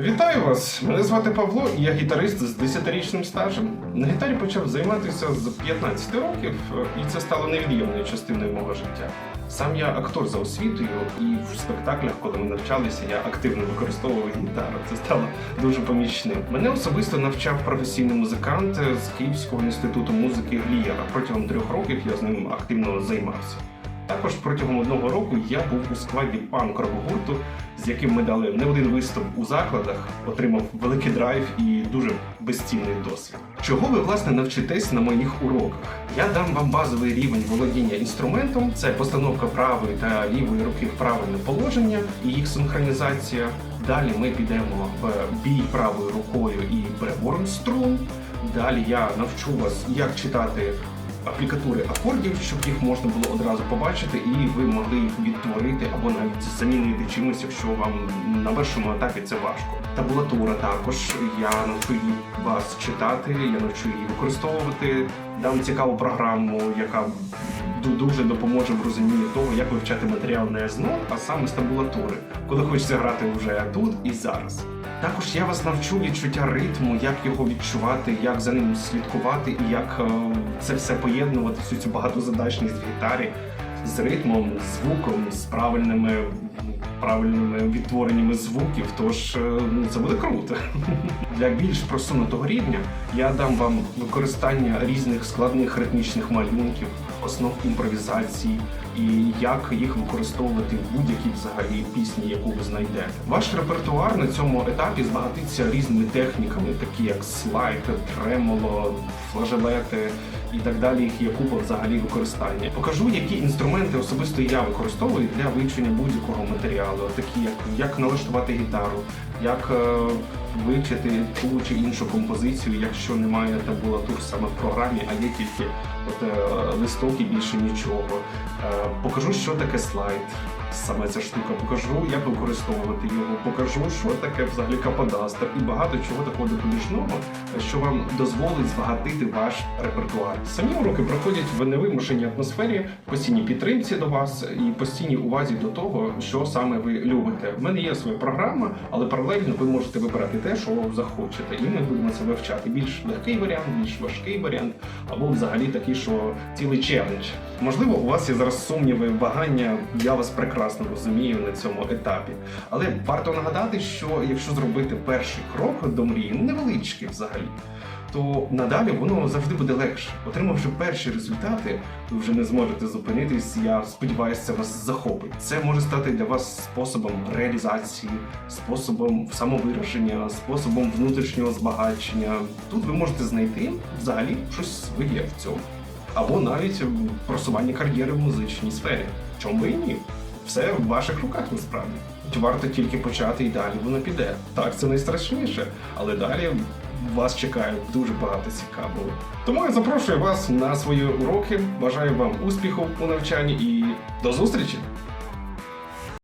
Вітаю вас! Мене звати Павло, і я гітарист з 10-річним стажем. На гітарі почав займатися з 15 років, і це стало невід'ємною частиною мого життя. Сам я актор за освітою, і в спектаклях, коли ми навчалися, я активно використовував гітару. Це стало дуже помічним. Мене особисто навчав професійний музикант з Київського інституту музики Глієра. Протягом трьох років я з ним активно займався. Також протягом одного року я був у складі панк гурту, з яким ми дали не один виступ у закладах, отримав великий драйв і дуже безцінний досвід. Чого ви власне навчитесь на моїх уроках? Я дам вам базовий рівень володіння інструментом, це постановка правої та лівої руки в правильне положення і їх синхронізація. Далі ми підемо в бій правою рукою і перебором струн. Далі я навчу вас, як читати аплікатури акордів, щоб їх можна було одразу побачити, і ви могли їх відтворити або навіть замінити чимось, якщо вам на першому етапі це важко. Табулатура також. Я навчу вас читати, я навчу її використовувати. Дам цікаву програму, яка дуже допоможе в розумінні того, як вивчати матеріал не з ног, а саме з табулатури, коли хочеться грати вже тут і зараз. Також я вас навчу відчуття ритму, як його відчувати, як за ним слідкувати і як е, це все поєднувати, всю цю багатозадачність в гітарі з ритмом, з звуком, з правильними, правильними відтвореннями звуків. Тож е, ну, це буде круто. Для більш просунутого рівня я дам вам використання різних складних ритмічних малюнків, основ імпровізації і як їх використовувати в будь-якій взагалі пісні, яку ви знайдете. Ваш репертуар на цьому етапі збагатиться різними техніками, такі як слайд, тремоло, флажелети і так далі. Їх є купа взагалі використання. Покажу, які інструменти особисто я використовую для вивчення будь-якого матеріалу, такі як як налаштувати гітару, як е, вивчити ту чи іншу композицію, якщо немає табулатур саме в програмі, а є тільки от, е, листок і більше нічого. Е, покажу, що таке слайд. Саме ця штука, покажу, як використовувати його, покажу, що таке взагалі каподастер і багато чого такого допоміжного, що вам дозволить збагатити ваш репертуар. Самі уроки проходять в невимушеній атмосфері, постійній підтримці до вас і постійній увазі до того, що саме ви любите. В мене є своя програма, але паралельно ви можете вибирати те, що захочете, і ми будемо це вивчати. Більш легкий варіант, більш важкий варіант, або взагалі такий, що цілий челендж. Можливо, у вас є зараз сумніви, вагання. Я вас прекрасно розумію на цьому етапі. Але варто нагадати, що якщо зробити перший крок до мрії, невеличкий взагалі, то надалі воно завжди буде легше. Отримавши перші результати, ви вже не зможете зупинитись. Я сподіваюся, це вас захопить. Це може стати для вас способом реалізації, способом самовираження, способом внутрішнього збагачення. Тут ви можете знайти взагалі щось своє в цьому. Або навіть просування кар'єри в музичній сфері. Чому і ні? Все в ваших руках насправді. Варто тільки почати і далі воно піде. Так, це найстрашніше, але далі вас чекає дуже багато цікавого. Тому я запрошую вас на свої уроки. Бажаю вам успіху у навчанні і до зустрічі!